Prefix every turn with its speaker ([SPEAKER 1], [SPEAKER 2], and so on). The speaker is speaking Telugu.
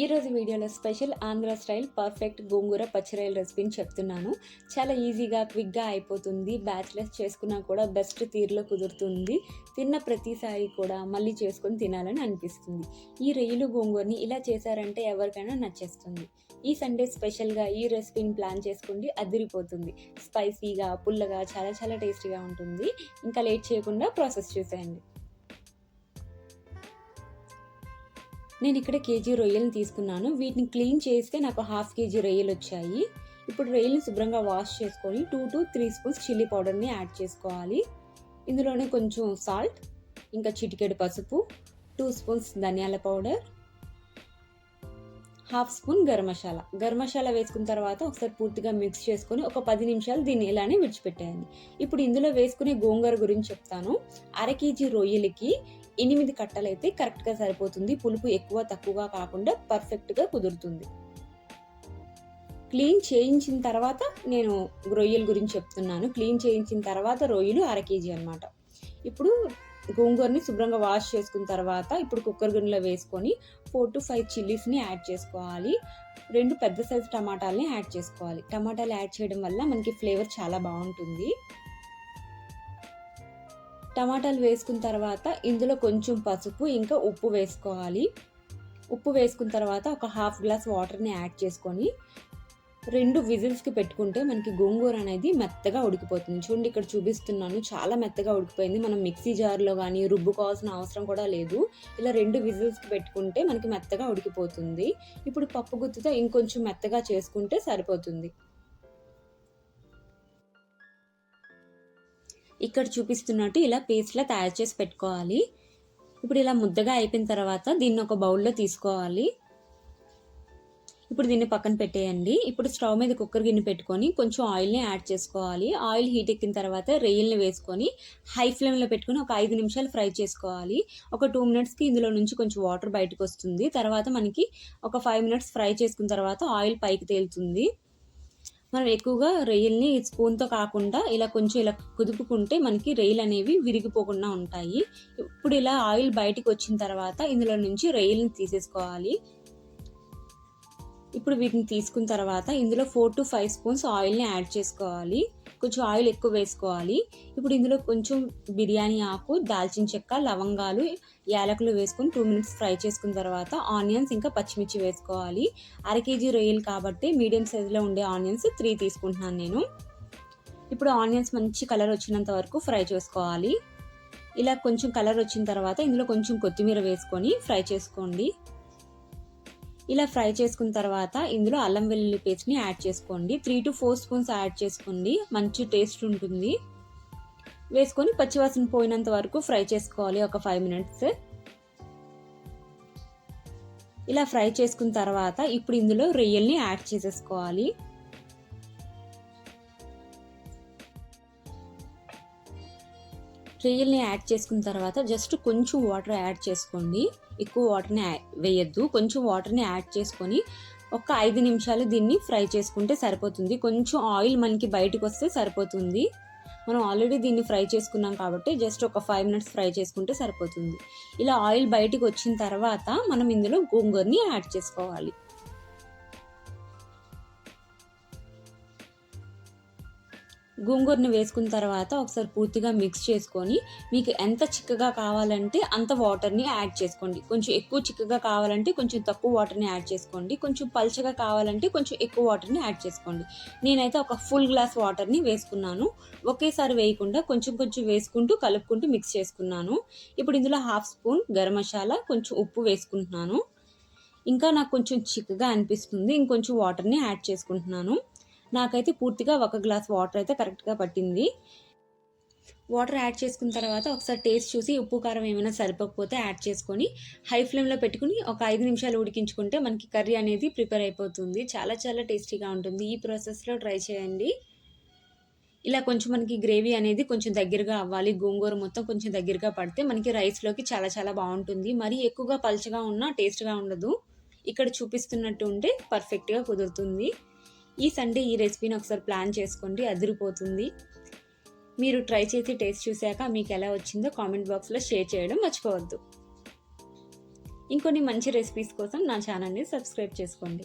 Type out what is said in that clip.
[SPEAKER 1] ఈరోజు వీడియోలో స్పెషల్ ఆంధ్ర స్టైల్ పర్ఫెక్ట్ గోంగూర పచ్చిరాయల రెసిపీని చెప్తున్నాను. చాలా ఈజీగా క్విక్గా అయిపోతుంది. బ్యాచిలర్స్ చేసుకున్నా కూడా బెస్ట్ తీరులో కుదురుతుంది. తిన్న ప్రతిసారి కూడా మళ్ళీ చేసుకొని తినాలని అనిపిస్తుంది. ఈ రొయ్యలు గోంగూరని ఇలా చేశారంటే ఎవరికైనా నచ్చేస్తుంది. ఈ సండే స్పెషల్గా ఈ రెసిపీని ప్లాన్ చేసుకోండి అదిరిపోతుంది. స్పైసీగా పుల్లగా చాలా చాలా టేస్టీగా ఉంటుంది. ఇంకా లేట్ చేయకుండా ప్రాసెస్ చూసేయండి. నేను ఇక్కడ కేజీ రొయ్యలను తీసుకున్నాను. వీటిని క్లీన్ చేస్తే నాకు హాఫ్ కేజీ రొయ్యలు వచ్చాయి. ఇప్పుడు రొయ్యలను శుభ్రంగా వాష్ చేసుకొని two to three spoons chilli పౌడర్ని యాడ్ చేసుకోవాలి. ఇందులోనే కొంచెం సాల్ట్ ఇంకా చిటికెడు పసుపు టూ స్పూన్స్ ధనియాల powder half spoon garam masala. Garam masala వేసుకున్న తర్వాత ఒకసారి పూర్తిగా మిక్స్ చేసుకొని ఒక పది నిమిషాలు దీన్ని ఇలానే విడిచిపెట్టేయండి. ఇప్పుడు ఇందులో వేసుకునే గోంగూర గురించి చెప్తాను. అర కేజీ రొయ్యలకి ఎనిమిది కట్టలైతే కరెక్ట్గా సరిపోతుంది. పులుపు ఎక్కువ తక్కువగా కాకుండా పర్ఫెక్ట్గా కుదురుతుంది. క్లీన్ చేయించిన తర్వాత నేను రొయ్యల గురించి చెప్తున్నాను. క్లీన్ చేయించిన తర్వాత రొయ్యలు అర కేజీ అనమాట ఇప్పుడు గోంగూరని శుభ్రంగా వాష్ చేసుకున్న తర్వాత ఇప్పుడు కుక్కర్ గిన్నెలో వేసుకొని ఫోర్ టు ఫైవ్ చిల్లీస్ని యాడ్ చేసుకోవాలి. రెండు పెద్ద సైజు టమాటాలని యాడ్ చేసుకోవాలి. టమాటాలు యాడ్ చేయడం వల్ల మనకి ఫ్లేవర్ చాలా బాగుంటుంది. టమాటాలు వేసుకున్న తర్వాత ఇందులో కొంచెం పసుపు ఇంకా ఉప్పు వేసుకోవాలి. ఉప్పు వేసుకున్న తర్వాత ఒక హాఫ్ గ్లాస్ వాటర్ని యాడ్ చేసుకొని రెండు విజిల్స్కి పెట్టుకుంటే మనకి గోంగూర అనేది మెత్తగా ఉడికిపోతుంది. చూడండి ఇక్కడ చూపిస్తున్నాను. చాలా మెత్తగా ఉడికిపోయింది. మనం మిక్సీ జార్లో కానీ రుబ్బుకోవాల్సిన అవసరం కూడా లేదు. ఇలా రెండు విజిల్స్కి పెట్టుకుంటే మనకి మెత్తగా ఉడికిపోతుంది. ఇప్పుడు పప్పు గుత్తుతో ఇంకొంచెం మెత్తగా చేసుకుంటే సరిపోతుంది. ఇక్కడ చూపిస్తున్నట్టు ఇలా పేస్ట్లా తయారు చేసి పెట్టుకోవాలి. ఇప్పుడు ఇలా ముద్దగా అయిపోయిన తర్వాత దీన్ని ఒక బౌల్లో తీసుకోవాలి. ఇప్పుడు దీన్ని పక్కన పెట్టేయండి. ఇప్పుడు స్టవ్ మీద కుక్కర్ గిన్నె పెట్టుకొని కొంచెం ఆయిల్ని యాడ్ చేసుకోవాలి. ఆయిల్ హీట్ ఎక్కిన తర్వాత రొయ్యల్ని వేసుకొని హై ఫ్లేమ్లో పెట్టుకొని ఒక ఐదు నిమిషాలు ఫ్రై చేసుకోవాలి. ఒక టూ మినిట్స్కి ఇందులో నుంచి కొంచెం వాటర్ బయటకు వస్తుంది. తర్వాత మనకి ఒక ఫైవ్ మినిట్స్ ఫ్రై చేసుకున్న తర్వాత ఆయిల్ పైకి తేలుతుంది. మనం ఎక్కువగా రొయ్యల్ని స్పూన్తో కాకుండా ఇలా కొంచెం ఇలా కుదుపుకుంటే మనకి రొయ్యలు అనేవి విరిగిపోకుండా ఉంటాయి. ఇప్పుడు ఇలా ఆయిల్ బయటికి వచ్చిన తర్వాత ఇందులో నుంచి రొయ్యల్ని తీసేసుకోవాలి. ఇప్పుడు వీటిని తీసుకున్న తర్వాత ఇందులో ఫోర్ టు ఫైవ్ స్పూన్స్ ఆయిల్ని యాడ్ చేసుకోవాలి. కొంచెం ఆయిల్ ఎక్కువ వేసుకోవాలి. ఇప్పుడు ఇందులో కొంచెం బిర్యానీ ఆకు దాల్చిన చెక్క లవంగాలు యాలకులు వేసుకొని టూ మినిట్స్ ఫ్రై చేసుకున్న తర్వాత ఆనియన్స్ ఇంకా పచ్చిమిర్చి వేసుకోవాలి. అర కేజీ రొయ్యలు కాబట్టి మీడియం సైజులో ఉండే ఆనియన్స్ త్రీ తీసుకుంటున్నాను నేను. ఇప్పుడు ఆనియన్స్ మంచి కలర్ వచ్చినంత వరకు ఫ్రై చేసుకోవాలి. ఇలా కొంచెం కలర్ వచ్చిన తర్వాత ఇందులో కొంచెం కొత్తిమీర వేసుకొని ఫ్రై చేసుకోండి. ఇలా ఫ్రై చేసుకున్న తర్వాత ఇందులో అల్లం వెల్లుల్లి పేస్ట్ని యాడ్ చేసుకోండి. Three to four spoons add చేసుకోండి. మంచి టేస్ట్ ఉంటుంది. వేసుకొని పచ్చివాసన పోయినంత వరకు ఫ్రై చేసుకోవాలి ఒక ఫైవ్ మినిట్స్. ఇలా ఫ్రై చేసుకున్న తర్వాత ఇప్పుడు ఇందులో రొయ్యల్ని యాడ్ చేసేసుకోవాలి. రొయ్యల్ని యాడ్ చేసుకున్న తర్వాత జస్ట్ కొంచెం వాటర్ యాడ్ చేసుకోండి. ఎక్కువ వాటర్ని వేయద్దు. కొంచెం వాటర్ని యాడ్ చేసుకొని ఒక ఐదు నిమిషాలు దీన్ని ఫ్రై చేసుకుంటే సరిపోతుంది. కొంచెం ఆయిల్ మనకి బయటకు వస్తే సరిపోతుంది. మనం ఆల్రెడీ దీన్ని ఫ్రై చేసుకున్నాం కాబట్టి జస్ట్ ఒక ఫైవ్ మినిట్స్ ఫ్రై చేసుకుంటే సరిపోతుంది. ఇలా ఆయిల్ బయటకు వచ్చిన తర్వాత మనం ఇందులో గోంగూరని యాడ్ చేసుకోవాలి. గోంగూరను వేసుకున్న తర్వాత ఒకసారి పూర్తిగా మిక్స్ చేసుకొని మీకు ఎంత చిక్కగా కావాలంటే అంత వాటర్ని యాడ్ చేసుకోండి. కొంచెం ఎక్కువ చిక్కగా కావాలంటే కొంచెం తక్కువ వాటర్ని యాడ్ చేసుకోండి. కొంచెం పల్చగా కావాలంటే కొంచెం ఎక్కువ వాటర్ని యాడ్ చేసుకోండి. నేనైతే ఒక ఫుల్ గ్లాస్ వాటర్ని వేసుకున్నాను. ఒకేసారి వేయకుండా కొంచెం కొంచెం వేసుకుంటూ కలుపుకుంటూ మిక్స్ చేసుకున్నాను. ఇప్పుడు ఇందులో హాఫ్ స్పూన్ గరం మసాలా కొంచెం ఉప్పు వేసుకుంటున్నాను. ఇంకా నాకు కొంచెం చిక్కగా అనిపిస్తుంది. ఇంకొంచెం వాటర్ని యాడ్ చేసుకుంటున్నాను. నాకైతే పూర్తిగా ఒక గ్లాస్ వాటర్ అయితే కరెక్ట్గా పట్టింది. వాటర్ యాడ్ చేసుకున్న తర్వాత ఒకసారి టేస్ట్ చూసి ఉప్పు కారం ఏమైనా సరిపోకపోతే యాడ్ చేసుకొని హై ఫ్లేమ్లో పెట్టుకుని ఒక ఐదు నిమిషాలు ఉడికించుకుంటే మనకి కర్రీ అనేది ప్రిపేర్ అయిపోతుంది. చాలా చాలా టేస్టీగా ఉంటుంది. ఈ ప్రాసెస్లో ట్రై చేయండి. ఇలా కొంచెం మనకి గ్రేవీ అనేది కొంచెం దగ్గరగా అవ్వాలి. గోంగూర మొత్తం కొంచెం దగ్గరగా పడితే మనకి రైస్లోకి చాలా చాలా బాగుంటుంది. మరీ ఎక్కువగా పలుచగా ఉన్నా టేస్ట్గా ఉండదు. ఇక్కడ చూపిస్తున్నట్టు ఉంటే పర్ఫెక్ట్గా కుదురుతుంది. ఈ సండే ఈ రెసిపీని ఒకసారి ప్లాన్ చేసుకోండి అదిరిపోతుంది. మీరు ట్రై చేసి టేస్ట్ చూశాక మీకు ఎలా వచ్చిందో కామెంట్ బాక్స్లో షేర్ చేయడం మర్చిపోవద్దు. ఇంకొన్ని మంచి రెసిపీస్ కోసం నా ఛానల్ని సబ్స్క్రైబ్ చేసుకోండి.